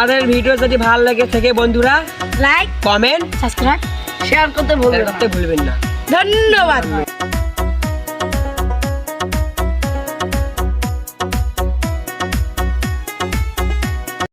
আমাদের ভিডিও যদি ভালো লাগে থেকে বন্ধুরা লাইক কমেন্ট সাবস্ক্রাইব শেয়ার করতে ভুলবেন না করতে ভুলবেন না। ধন্যবাদ।